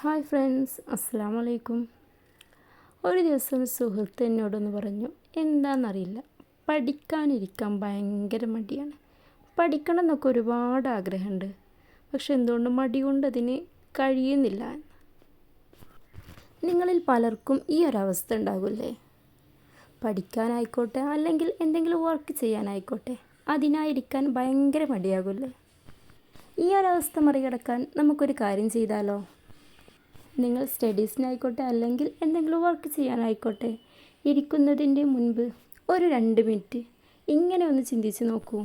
Hi friends അസ്സാം വലൈക്കും ഒരു ദിവസം സുഹൃത്ത് എന്നോടൊന്ന് പറഞ്ഞു എന്താണെന്നറിയില്ല പഠിക്കാനിരിക്കാൻ ഭയങ്കര മടിയാണ്. പഠിക്കണം എന്നൊക്കെ ഒരുപാട് ആഗ്രഹമുണ്ട്. പക്ഷെ എന്തുകൊണ്ട് മടി കൊണ്ട് അതിന് കഴിയുന്നില്ല നിങ്ങളിൽ പലർക്കും ഈ ഒരവസ്ഥ ഉണ്ടാകില്ലേ? പഠിക്കാനായിക്കോട്ടെ അല്ലെങ്കിൽ എന്തെങ്കിലും വർക്ക് ചെയ്യാനായിക്കോട്ടെ അതിനായിരിക്കാൻ ഭയങ്കര മടിയാകില്ലേ? ഈ ഒരവസ്ഥ മറികടക്കാൻ നമുക്കൊരു കാര്യം ചെയ്താലോ? നിങ്ങൾ സ്റ്റഡീസിനായിക്കോട്ടെ അല്ലെങ്കിൽ എന്തെങ്കിലും വർക്ക് ചെയ്യാനായിക്കോട്ടെ ഇരിക്കുന്നതിന്റെ മുൻപ് ഒരു രണ്ട് മിനിറ്റ് ഇങ്ങനെ ഒന്ന് ചിന്തിച്ച് നോക്കൂ.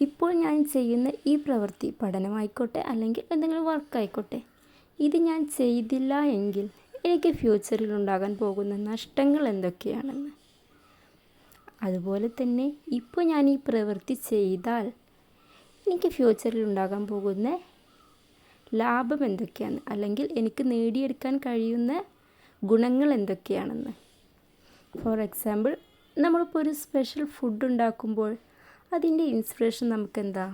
ഇപ്പോൾ ഞാൻ ചെയ്യുന്ന ഈ പ്രവൃത്തി പഠനമായിക്കോട്ടെ അല്ലെങ്കിൽ എന്തെങ്കിലും വർക്കായിക്കോട്ടെ ഇത് ഞാൻ ചെയ്തില്ല എങ്കിൽ എനിക്ക് ഫ്യൂച്ചറിൽ ഉണ്ടാകാൻ പോകുന്ന നഷ്ടങ്ങൾ എന്തൊക്കെയാണെന്ന്. അതുപോലെ തന്നെ ഇപ്പോൾ ഞാൻ ഈ പ്രവൃത്തി ചെയ്താൽ എനിക്ക് ഫ്യൂച്ചറിൽ ഉണ്ടാകാൻ പോകുന്ന ലാഭം എന്തൊക്കെയാണ്? അല്ലെങ്കിൽ എനിക്ക് നേടിയെടുക്കാൻ കഴിയുന്ന ഗുണങ്ങൾ എന്തൊക്കെയാണെന്ന്. ഫോർ എക്സാമ്പിൾ നമ്മളിപ്പോൾ ഒരു സ്പെഷ്യൽ ഫുഡ് ഉണ്ടാക്കുമ്പോൾ അതിന്റെ ഇൻസ്പിറേഷൻ നമുക്കെന്താ?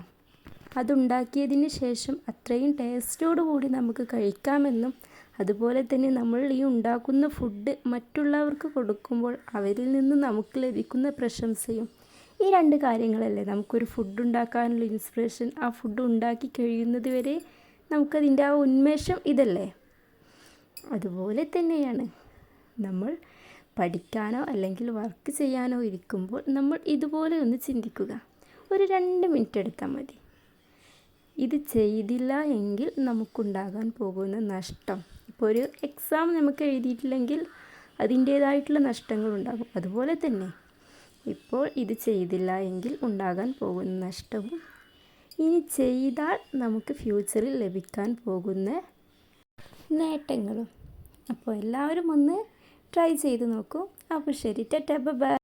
അതുണ്ടാക്കിയതിന് ശേഷം അത്രയും ടേസ്റ്റോടു കൂടി നമുക്ക് കഴിക്കാമെന്നും അതുപോലെ തന്നെ നമ്മൾ ഈ ഉണ്ടാക്കുന്ന ഫുഡ് മറ്റുള്ളവർക്ക് കൊടുക്കുമ്പോൾ അവരിൽ നിന്ന് നമുക്ക് ലഭിക്കുന്ന പ്രശംസയും ഈ രണ്ട് കാര്യങ്ങളല്ലേ? നമുക്കൊരു ഫുഡ് ഉണ്ടാക്കാനുള്ള ഇൻസ്പിറേഷൻ ആ ഫുഡ് ഉണ്ടാക്കി കഴിയുന്നത് വരെ നമുക്കതിന്റെ ആ ഉന്മേഷം ഇതല്ലേ? അതുപോലെ തന്നെയാണ്. നമ്മൾ പഠിക്കാനോ അല്ലെങ്കിൽ വർക്ക് ചെയ്യാനോ ഇരിക്കുമ്പോൾ നമ്മൾ ഇതുപോലെ ഒന്ന് ചിന്തിക്കുക. ഒരു രണ്ട് മിനിറ്റ് എടുത്താൽ മതി. ഇത് ചെയ്തില്ല എങ്കിൽ നമുക്കുണ്ടാകാൻ പോകുന്ന നഷ്ടം. ഇപ്പോൾ ഒരു എക്സാം നമുക്ക് എഴുതിയിട്ടില്ലെങ്കിൽ അതിന്റേതായിട്ടുള്ള നഷ്ടങ്ങളുണ്ടാകും അതുപോലെ തന്നെ ഇപ്പോൾ ഇത് ചെയ്തില്ല എങ്കിൽ ഉണ്ടാകാൻ പോകുന്ന നഷ്ടവും ഇനി ചെയ്താൽ നമുക്ക് ഫ്യൂച്ചറിൽ ലഭിക്കാൻ പോകുന്ന നേട്ടങ്ങളും. അപ്പോൾ എല്ലാവരും ഒന്ന് ട്രൈ ചെയ്ത് നോക്കൂ. അപ്പോൾ ശരി. ടെറ്റ ബൈ.